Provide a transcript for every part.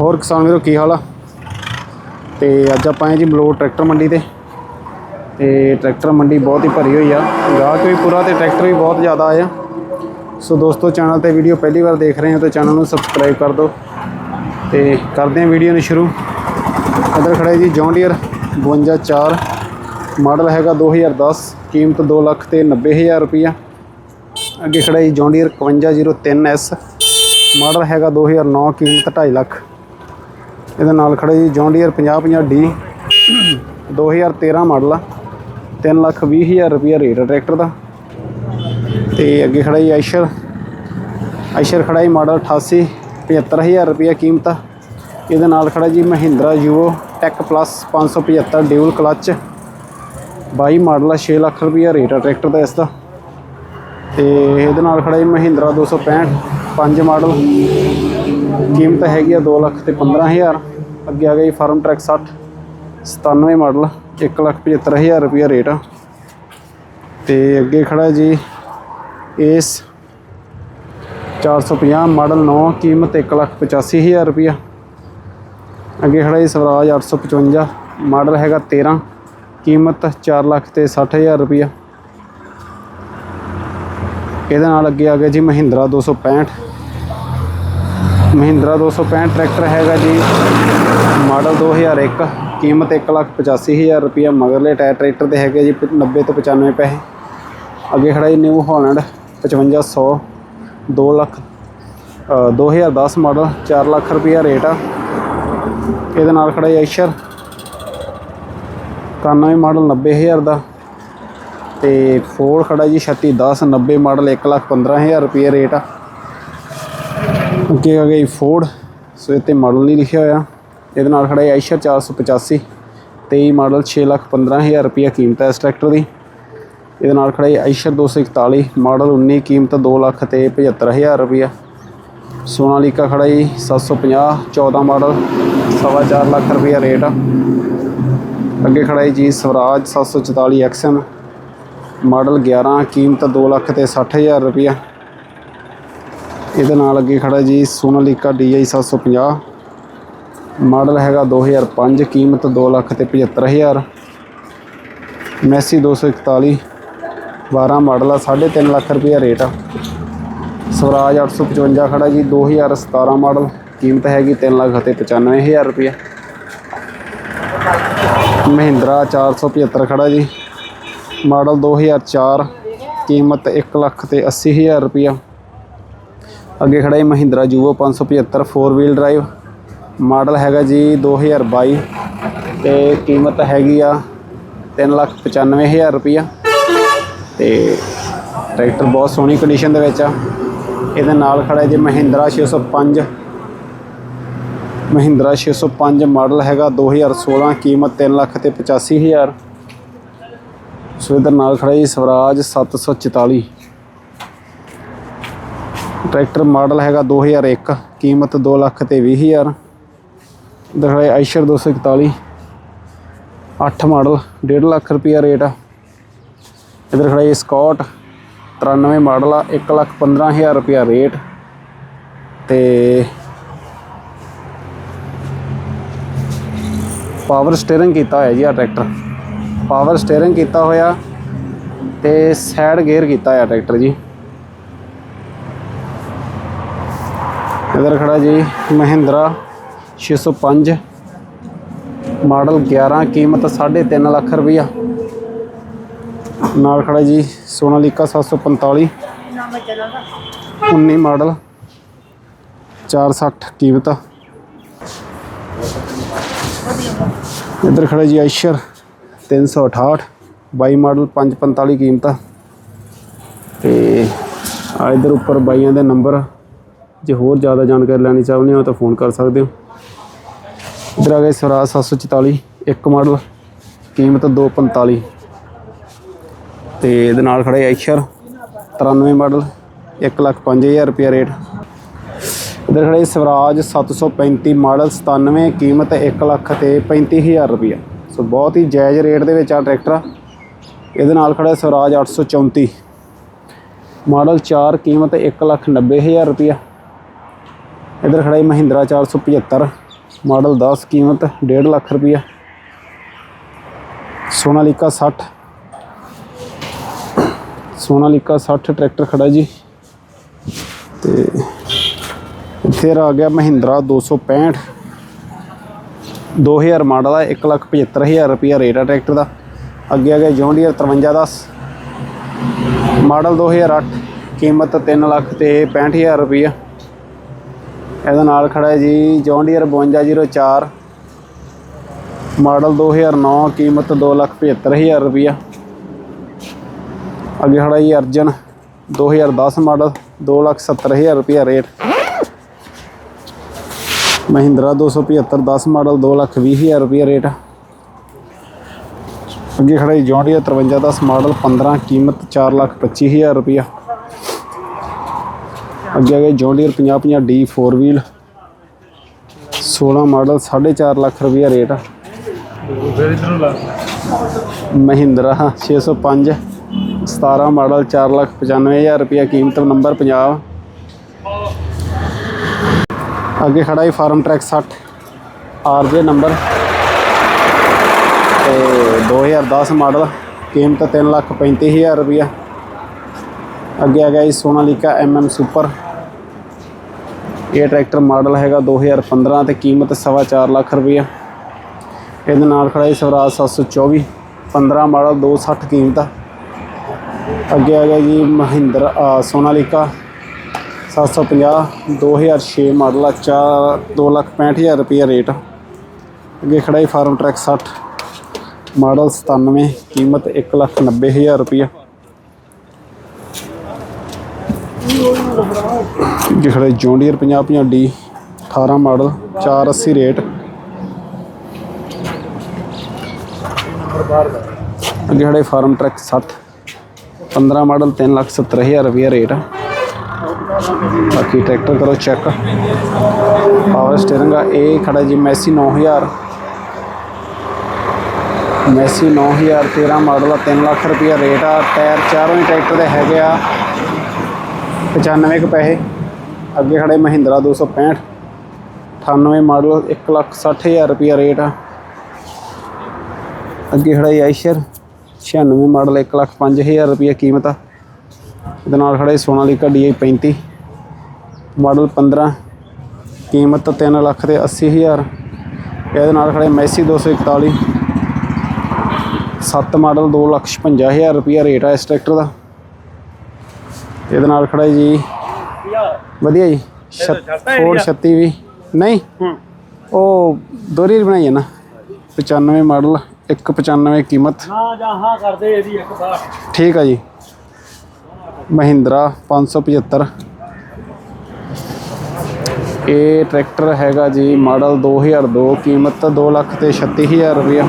ਹੋਰ ਕਿਸਾਨ ਵੀਰੋ, ਕੀ ਹਾਲ ਆ? ਤੇ ਅੱਜ ਆਪਾਂ ਆਏ ਜੀ ਮਲੋਟ ਟਰੈਕਟਰ ਮੰਡੀ ਤੇ। ਤੇ ਟਰੈਕਟਰ ਮੰਡੀ ਬਹੁਤ ਹੀ ਭਰੀ ਹੋਈ ਆ। ਗਾਹਕ ਵੀ ਪੂਰਾ ਤੇ ਟਰੈਕਟਰ ਵੀ ਬਹੁਤ ਜ਼ਿਆਦਾ ਆਇਆ ਸੋ ਦੋਸਤੋ, ਚੈਨਲ ਤੇ ਵੀਡੀਓ ਪਹਿਲੀ ਵਾਰ ਦੇਖ ਰਹੇ ਹੋ ਤਾਂ ਚੈਨਲ ਨੂੰ ਸਬਸਕ੍ਰਾਈਬ ਕਰ ਦਿਓ। ਤੇ ਕਰਦੇ ਹਾਂ ਵੀਡੀਓ ਨੂੰ ਸ਼ੁਰੂ। ਇੱਧਰ ਖੜਾ ਜੀ ਜੌਨ ਡੀਅਰ 524 ਮਾਡਲ ਹੈਗਾ 2010 ਕੀਮਤ 2 ਲੱਖ ਤੇ 90000 ਰੁਪਈਆ। ਅੱਗੇ ਖੜਾ ਹੈ ਜੀ ਜੌਨ ਡੀਅਰ 5103S ਮਾਡਲ ਹੈਗਾ 2009 ਕੀਮਤ 2.5 ਲੱਖ। ਇਹਦੇ ਨਾਲ ਖੜਾ ਜੀ ਜੌਨ ਡੀਅਰ 5050D 2013 ਮਾਡਲ ਆ। 3 ਲੱਖ 20 ਹਜ਼ਾਰ ਰੁਪਈਆ ਰੇਟ ਆ ਟਰੈਕਟਰ ਦਾ। ਤੇ ਅੱਗੇ ਖੜਾ ਜੀ ਆਇਸ਼ਰ ਆਇਸ਼ਰ ਖੜਾ ਜੀ ਮਾਡਲ 88 75000 ਰੁਪਈਆ ਕੀਮਤ ਆ। ਇਹਦੇ ਨਾਲ ਖੜਾ ਜੀ Mahindra Yuvo tech plus 575 dual clutch 22 model ਆ 6 ਲੱਖ ਰੁਪਈਆ ਰੇਟ ਆ ਟਰੈਕਟਰ ਦਾ ਇਸ ਦਾ। ਤੇ ਇਹਦੇ ਨਾਲ ਖੜਾ ਜੀ ਮਹਿੰਦਰਾ 265 ਪੰਜ ਮਾਡਲ। ਕੀਮਤ ਹੈਗੀ ਆ 2 ਲੱਖ ਤੇ 15000 ਅੱਗੇ ਆ ਗਿਆ ਜੀ ਫਾਰਮ ਟਰੈਕ 60 97 ਮਾਡਲ 1 ਲੱਖ 75000 ਰੁਪਈਆ ਰੇਟ ਆ। ਤੇ ਅੱਗੇ ਖੜਾ ਜੀ ਏਸ 450 ਮਾਡਲ 9 ਕੀਮਤ 1 ਲੱਖ 85000 ਰੁਪਈਆ। ਅੱਗੇ ਖੜਾ ਜੀ ਸਵਰਾਜ 855 ਮਾਡਲ ਹੈਗਾ 13 ਕੀਮਤ 4 ਲੱਖ ਤੇ 60000 ਰੁਪਈਆ। ਇਹਦੇ ਨਾਲ ਅੱਗੇ ਆ ਗਿਆ ਜੀ ਮਹਿੰਦਰਾ 265 ਮਹਿੰਦਰਾ 265 ਟਰੈਕਟਰ ਹੈਗਾ ਜੀ ਮਾਡਲ 2001 ਕੀਮਤ 185000 ਰੁਪਇਆ ਮਗਰਲੇ ਟਾਇਰ ਟਰੈਕਟਰ 'ਤੇ ਹੈਗੇ ਜੀ 90 ਤੋਂ 95 ਪੈਸੇ। ਅੱਗੇ ਖੜਾ ਜੀ ਨਿਊ ਹਾਲੈਂਡ 5500 2 ਲੱਖ ਅ, 2010 ਮਾਡਲ 4 ਲੱਖ ਰੁਪਇਆ ਰੇਟ ਆ। ਇਹਦੇ ਨਾਲ ਖੜਾ ਜੀ ਆਇਸ਼ਰ 91 ਮਾਡਲ 90000 ਦਾ। ਤੇ ਫੋਰਡ ਖੜਾ ਜੀ 3610 90 ਮਾਡਲ 1 ਲੱਖ 15000 ਰੁਪਏ ਰੇਟ ਆ। ਅੱਗੇ ਆ ਗਈ ਫੋਰਡ ਸੋ ਇਹ ਤੇ ਮਾਡਲ ਨਹੀਂ ਲਿਖਿਆ ਹੋਇਆ। ਇਹਦੇ ਨਾਲ ਖੜਾ ਹੈ ਆਇਸ਼ਰ 485 23 ਮਾਡਲ 6 ਲੱਖ 15000 ਰੁਪਏ ਕੀਮਤ ਹੈ ਇਸ ਟਰੈਕਟਰ ਦੀ। ਇਹਦੇ ਨਾਲ ਖੜਾ ਹੈ ਆਇਸ਼ਰ 241 ਮਾਡਲ 19 ਕੀਮਤ 2 ਲੱਖ ਤੇ 75000 ਰੁਪਏ ਸੋਨਾਲੀਕਾ ਖੜਾ ਜੀ 750 14 ਮਾਡਲ, ਸਵਾ ਚਾਰ ਲੱਖ ਰੁਪਏ ਰੇਟ ਆ। ਅੱਗੇ ਖੜਾ ਹੈ ਜੀ ਸਵਰਾਜ 744 ਐਕਸਐਮ ਮਾਡਲ 11 ਕੀਮਤ 2 ਲੱਖ ਤੇ 60000 ਰੁਪਇਆ। ਇਹਦੇ ਨਾਲ ਅੱਗੇ ਖੜਾ ਜੀ ਸੋਨਾਲੀਕਾ DI 750 ਮਾਡਲ ਹੈਗਾ 2005 ਕੀਮਤ 2 ਲੱਖ ਤੇ 75000 ਮੈਸੀ 241 12 ਮਾਡਲ ਆ 3.5 ਲੱਖ ਰੁਪਇਆ ਰੇਟ ਆ। ਸਵਰਾਜ 855 ਖੜਾ ਜੀ 2017 ਮਾਡਲ, ਕੀਮਤ ਹੈਗੀ 3 ਲੱਖ ਤੇ 95000 ਰੁਪਇਆ। ਮਹਿੰਦਰਾ 475 ਖੜਾ ਜੀ। ਮਾਡਲ 2004 ਕੀਮਤ 1 ਲੱਖ ਤੇ 80000 ਰੁਪਇਆ ਅੱਗੇ ਖੜਾ ਹੈ Mahindra Yuvo 575 4 wheel drive model ਹੈਗਾ ਜੀ 2022 ਤੇ ਕੀਮਤ ਹੈਗੀ ਆ 395000 ਰੁਪਇਆ ਤੇ ਟਰੈਕਟਰ ਬਹੁਤ ਸੋਹਣੀ ਕੰਡੀਸ਼ਨ ਦੇ ਵਿੱਚ ਆ। ਇਹਦੇ ਨਾਲ ਖੜਾ ਹੈ ਜੀ ਮਹਿੰਦਰਾ 605 ਮਹਿੰਦਰਾ 605 ਮਾਡਲ ਹੈਗਾ 2016 ਕੀਮਤ 3 ਲੱਖ ਤੇ 85000 ਸੋ ਨਾਲ ਖੜਾ ਜੀ ਸਵਰਾਜ 744 ਟਰੈਕਟਰ ਮਾਡਲ ਹੈਗਾ 2001 ਕੀਮਤ 2 ਲੱਖ ਤੇ 20000 ਇਧਰ ਹੈ ਆਇਸ਼ਰ 241 8 ਮਾਡਲ 1.5 ਲੱਖ ਰੁਪਿਆ ਰੇਟ ਆ। ਇਧਰ ਖੜਾ ਜੀ ਸਕਾਟ 93 ਮਾਡਲ ਆ 1 ਲੱਖ 15000 ਰੁਪਿਆ ਰੇਟ। ਤੇ ਪਾਵਰ ਸਟੀਅਰਿੰਗ ਕੀਤਾ ਹੋਇਆ ਜੀ ਆ ਟਰੈਕਟਰ। ਪਾਵਰ ਸਟੀਅਰਿੰਗ ਕੀਤਾ ਹੋਇਆ ਤੇ ਸਾਈਡ ਗੇਅਰ ਕੀਤਾ ਹੋਇਆ ਟਰੈਕਟਰ ਜੀ। ਇਧਰ ਖੜਾ ਜੀ ਮਹਿੰਦਰਾ 605 ਮਾਡਲ 11 ਕੀਮਤ 3.5 ਲੱਖ ਰੁਪਈਆ। ਨਾਲ ਖੜਾ ਜੀ ਸੋਨਾਲੀਕਾ 745 19 ਮਾਡਲ 460 ਕੀਮਤ। ਇਧਰ ਖੜਾ ਜੀ ਆਇਸ਼ਰ 368 22 ਮਾਡਲ 545 ਕੀਮਤ। ਤੇ ਆ ਇਧਰ ਉੱਪਰ ਬਾਈਆਂ ਦੇ ਨੰਬਰ ਜੇ ਹੋਰ ਜ਼ਿਆਦਾ ਜਾਣਕਾਰੀ ਲੈਣੀ ਚਾਹੁੰਦੇ ਹੋ ਤਾਂ ਫੋਨ ਕਰ ਸਕਦੇ ਹੋ। ਇਧਰ ਆ ਗਏ ਸਵਰਾਜ 744 ਇੱਕ ਮਾਡਲ, ਕੀਮਤ 245 ਤੇ ਇਹਦੇ ਨਾਲ ਖੜਾ ਹੈ ਆਇਸ਼ਰ 93 ਮਾਡਲ 1 ਲੱਖ 5000 ਰੁਪਏ ਰੇਟ। ਇਧਰ ਖੜਾ ਹੈ ਸਵਰਾਜ 735 ਮਾਡਲ 97 ਕੀਮਤ 1 ਲੱਖ ਤੇ 35000 ਰੁਪਏ ਸੋ ਬਹੁਤ ਹੀ ਜਾਇਜ਼ ਰੇਟ ਦੇ ਵਿੱਚ ਆ ਟਰੈਕਟਰ ਆ। ਇਹਦੇ ਨਾਲ ਖੜਾ ਹੈ ਸਵਰਾਜ 834 ਮਾਡਲ 4 ਕੀਮਤ 1 ਲੱਖ 90000 ਰੁਪਏ ਇਧਰ ਖੜਾ ਜੀ ਮਹਿੰਦਰਾ 475 ਮਾਡਲ 10 ਕੀਮਤ 1.5 ਲੱਖ ਰੁਪਈਆ ਸੋਨਾਲੀਕਾ 60 ਸੋਨਾਲੀਕਾ 60 ਟਰੈਕਟਰ ਖੜਾ ਜੀ। ਤੇ ਫਿਰ ਆ ਗਿਆ ਮਹਿੰਦਰਾ 265 2000 ਮਾਡਲ ਹੈ 175000 ਰੁਪਿਆ ਰੇਟ ਹੈ ਟਰੈਕਟਰ ਦਾ। ਅੱਗੇ ਆ ਗਿਆ ਜੌਨ ਡੀਅਰ 5310 ਮਾਡਲ 2008 ਕੀਮਤ 3 ਲੱਖ ਤੇ 65000 ਰੁਪਿਆ ਇਹਦੇ ਨਾਲ ਖੜਾ ਹੈ ਜੀ ਜੌਨ ਡੀਅਰ 5204 ਮਾਡਲ 2009 ਕੀਮਤ 275000 ਰੁਪਿਆ ਅੱਗੇ ਖੜਾ ਜੀ ਅਰਜਨ 2010 ਮਾਡਲ 270000 ਰੁਪਿਆ ਰੇਟ। ਮਹਿੰਦਰਾ 275 10 ਮਾਡਲ 220000 ਰੁਪਿਆ ਰੇਟ। ਅੱਗੇ ਖੜਾ ਜੀ, ਜੌਂਡੀਆ 5310 ਮਾਡਲ 15 ਕੀਮਤ 425000 ਰੁਪਿਆ ਅੱਗੇ ਆ ਗਿਆ John Deere 5050 D 4 wheel 16 model 4.5 lakh ਰੁਪਿਆ ਰੇਟ। ਮਹਿੰਦਰਾ 605 17 ਮਾਡਲ 4 ਲੱਖ 95000 ਰੁਪਿਆ ਕੀਮਤ ਨੰਬਰ 50 ਅੱਗੇ ਖੜਾ ਹੈ ਫਾਰਮ ਟਰੈਕ 60 ਆਰਜੇ ਨੰਬਰ। ਤੇ 2010 ਮਾਡਲ, ਕੀਮਤ 3 ਲੱਖ 35000 ਰੁਪਿਆ ਅੱਗੇ ਆ ਗਿਆ ਜੀ ਸੋਨਾਲੀਕਾ ਐਮਐਮ ਸੁਪਰ। ਇਹ ਟਰੈਕਟਰ ਮਾਡਲ ਹੈਗਾ 2015 ਤੇ ਕੀਮਤ ਸਵਾ ਚਾਰ ਲੱਖ ਰੁਪਿਆ ਇਹਦੇ ਨਾਲ ਖੜਾ ਹੈ ਸਵਰਾਜ 724 15 ਮਾਡਲ 260 ਕੀਮਤ। ਆ ਅੱਗੇ ਆ ਗਿਆ ਜੀ ਮਹਿੰਦਰ ਸੋਨਾਲੀਕਾ। 750 2006 ਮਾਡਲ ਆ 4 2 ਲੱਖ 65000 ਰੁਪਏ ਰੇਟ। ਅੱਗੇ ਖੜਾ ਹੈ ਫਾਰਮ ਟਰੈਕ 60 ਮਾਡਲ 97 ਕੀਮਤ 1 ਲੱਖ 90000 ਰੁਪਏ ਅੱਗੇ ਖੜਾ ਜੌਂਡੀਅਰ 50 50 ਡੀ 18 ਮਾਡਲ 480 ਰੇਟ। ਅੱਗੇ ਖੜਾ ਫਾਰਮ ਟਰੈਕ 60 15 ਮਾਡਲ 3 ਲੱਖ 70000 ਰੁਪਏ ਰੇਟ। ਆ ਬਾਕੀ ਟਰੈਕਟਰ ਕਰੋ ਚੈੱਕ ਪਾਵਰ ਸਟੀਅਰਿੰਗ ਆ, ਇਹ ਖੜਾ ਜੀ ਮੈਸੀ 9000 ਮੈਸੀ 9000 13 ਮਾਡਲ ਆ 3 ਲੱਖ ਰੁਪਏ ਰੇਟ ਆ। ਟਾਇਰ ਚਾਰੋਂ ਹੀ ਟਰੈਕਟਰ ਦੇ ਹੈਗੇ ਆ। 95 ਕੁ ਪੈਸੇ। ਅੱਗੇ ਖੜੇ ਮਹਿੰਦਰਾ 265 98 ਮਾਡਲ 1 ਲੱਖ 60000 ਰੁਪਏ ਰੇਟ ਆ। ਅੱਗੇ ਖੜਾ ਜੀ ਆਈਸ਼ਰ 96 ਮਾਡਲ 1 ਲੱਖ 5000 ਰੁਪਏ ਕੀਮਤ ਆ। ਇਹਦੇ ਨਾਲ ਖੜਾ ਜੀ ਸੋਨਾਲੀਕਾ DI 35 ਮਾਡਲ 15 ਕੀਮਤ 3 ਲੱਖ ਤੇ 80000 ਇਹਦੇ ਨਾਲ ਖੜੇ ਮੈਸੀ 241 7 ਮਾਡਲ 2 ਲੱਖ 55000 ਰੁਪਏ ਰੇਟ ਆ ਇਸ ਟਰੈਕਟਰ ਦਾ। ਇਹਦੇ ਨਾਲ ਖੜਾ ਜੀ। ਵਧੀਆ ਜੀ ਫੋਰ 36 ਵੀ ਨਹੀਂ ਉਹ ਦੋਰੀ ਬਣਾਈ ਹੈ ਨਾ। 95 ਮਾਡਲ 195 ਕੀਮਤ। ਨਾ ਜਾਂ ਹਾਂ ਕਰਦੇ ਇਹਦੀ ਇੱਕ ਬਾਰ ਠੀਕ ਆ ਜੀ। ਮਹਿੰਦਰਾ 575 ਇਹ ਟਰੈਕਟਰ ਹੈਗਾ ਜੀ ਮਾਡਲ 2002 ਕੀਮਤ 2 ਲੱਖ ਤੇ 36000 ਰੁਪਇਆ।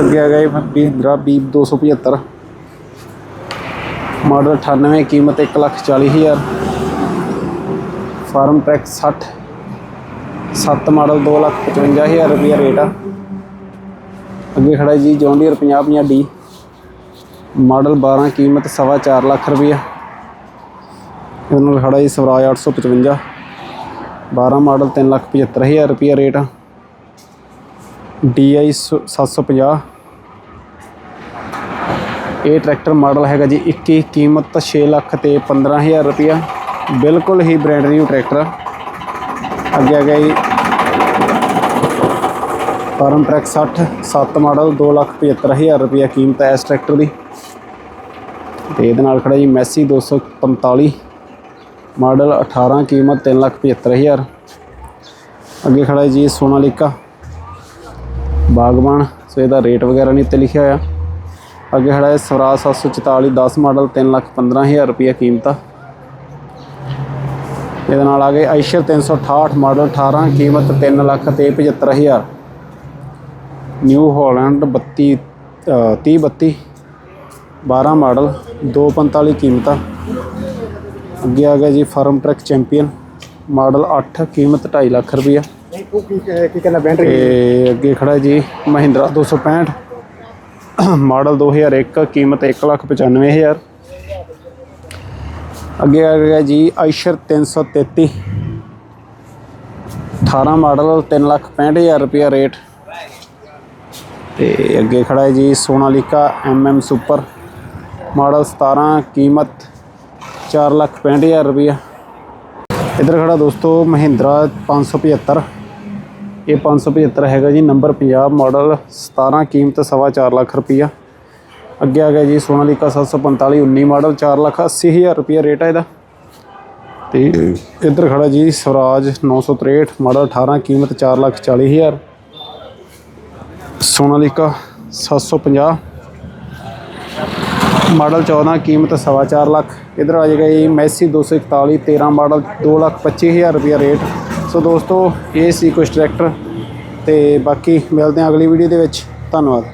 ਅੱਗੇ ਆ ਗਿਆ ਜੀ ਮਹਿੰਦਰਾ ਬੀਪ 275 ਮਾਡਲ 98 ਕੀਮਤ 1 lakh 40000 Farmtrac 60 7 model 2 lakh 55000 ਰੁਪਇਆ ਰੇਟ ਆ। ਅੱਗੇ ਖੜਾ ਜੀ ਜੌਂਡੀਅਰ 50 50 ਡੀ। ਮਾਡਲ 12 ਕੀਮਤ ਸਵਾ ਚਾਰ ਲੱਖ ਰੁਪਈਆ। ਇਹਦੇ ਨਾਲ ਖੜਾ ਜੀ ਸਵਰਾਜ 855 12 ਮਾਡਲ 3 ਲੱਖ 75000 ਰੁਪਈਆ ਰੇਟ ਆ। DI 750 ਇਹ ਟਰੈਕਟਰ ਮਾਡਲ ਹੈਗਾ ਜੀ 21 ਕੀਮਤ 6 ਲੱਖ ਤੇ 15000 ਰੁਪਈਆ। ਬਿਲਕੁਲ ਹੀ ਬ੍ਰਾਂਡ ਨਿਊ ਟਰੈਕਟਰ ਅੱਗੇ ਆ ਗਿਆ ਜੀ। ਫਾਰਮ ਟਰੈਕ 60 7 ਮਾਡਲ 2 ਲੱਖ 75000 ਰੁਪਈਆ ਕੀਮਤ ਹੈ ਇਸ ਟਰੈਕਟਰ ਦੀ। ਤੇ ਇਹਦੇ ਨਾਲ ਖੜਾ ਜੀ ਮੈਸੀ 245 ਮਾਡਲ 18 ਕੀਮਤ 3 ਲੱਖ 75000 ਅੱਗੇ ਖੜਾ ਜੀ ਸੋਨਾਲੀਕਾ ਬਾਗਬਾਨ ਸੋ ਇਹਦਾ ਰੇਟ ਵਗੈਰਾ ਨਹੀਂ ਤੇ ਲਿਖਿਆ ਹੋਇਆ। ਅੱਗੇ ਖੜਾ ਹੈ ਸਵਰਾਜ 744 10 ਮਾਡਲ 3 ਲੱਖ 15000 ਰੁਪਈਆ ਕੀਮਤ। ਆ ਇਹਦੇ ਨਾਲ ਆ ਗਏ ਆਈਸ਼ਰ 368 ਮਾਡਲ 18 ਕੀਮਤ 3 ਲੱਖ ਤੇ 75000 ਨਿਊ ਹਾਲੈਂਡ 32 ਅ, 30 32 12 ਮਾਡਲ 245 ਕੀਮਤ। ਆ ਅੱਗੇ ਆ ਗਿਆ ਜੀ ਫਾਰਮ ਟਰੈਕ ਚੈਂਪੀਅਨ ਮਾਡਲ 8 ਕੀਮਤ 2.5 ਲੱਖ ਰੁਪਈਆ। ਤੂੰ ਕੀ ਕੀ ਕਹਿੰਦਾ ਬੈਂਡ ਤੇ ਅੱਗੇ ਖੜਾ ਜੀ ਮਹਿੰਦਰਾ 265 ਮਾਡਲ 2001 ਕੀਮਤ 1,95,000 ਅੱਗੇ ਆ ਗਿਆ ਜੀ ਆਇਸ਼ਰ 333 18 ਮਾਡਲ 365000 ਰੁਪਿਆ ਰੇਟ। ਤੇ ਅੱਗੇ ਖੜਾ ਹੈ ਜੀ ਸੋਨਾਲੀਕਾ ਐਮਐਮ ਸੁਪਰ ਮਾਡਲ 17 ਕੀਮਤ 465000 ਰੁਪਿਆ ਇਧਰ ਖੜਾ ਦੋਸਤੋ, ਮਹਿੰਦਰਾ 575 ਇਹ 575 ਹੈਗਾ ਜੀ, ਨੰਬਰ 50 ਮਾਡਲ 17 ਕੀਮਤ ਸਵਾ ਚਾਰ ਲੱਖ ਰੁਪਿਆ ਅੱਗੇ ਆ ਗਿਆ ਜੀ, ਸੋਨਾਲੀਕਾ 745 19 ਮਾਡਲ 4 ਲੱਖ 80 ਹਜ਼ਾਰ ਰੁਪਿਆ ਰੇਟ ਹੈ ਇਹਦਾ। ਤੇ ਇੱਧਰ ਖੜਾ ਜੀ, ਸਵਰਾਜ 963 ਮਾਡਲ 18 ਕੀਮਤ 4 ਲੱਖ 40 ਹਜ਼ਾਰ। ਸੋਨਾਲੀਕਾ 750 ਮਾਡਲ 14 ਕੀਮਤ ਸਵਾ ਚਾਰ ਲੱਖ। ਇਧਰ ਆ ਜਾਏਗਾ ਜੀ, ਮੈਸੀ 241 13 ਮਾਡਲ 2 ਲੱਖ 25 ਹਜ਼ਾਰ ਰੁਪਿਆ ਰੇਟ। ਸੋ ਦੋਸਤੋ, ਇਹ ਸੀ ਕੁਛ ਟਰੈਕਟਰ ਤੇ ਬਾਕੀ ਮਿਲਦੇ ਹਾਂ ਅਗਲੀ ਵੀਡੀਓ ਦੇ ਵਿੱਚ। ਧੰਨਵਾਦ।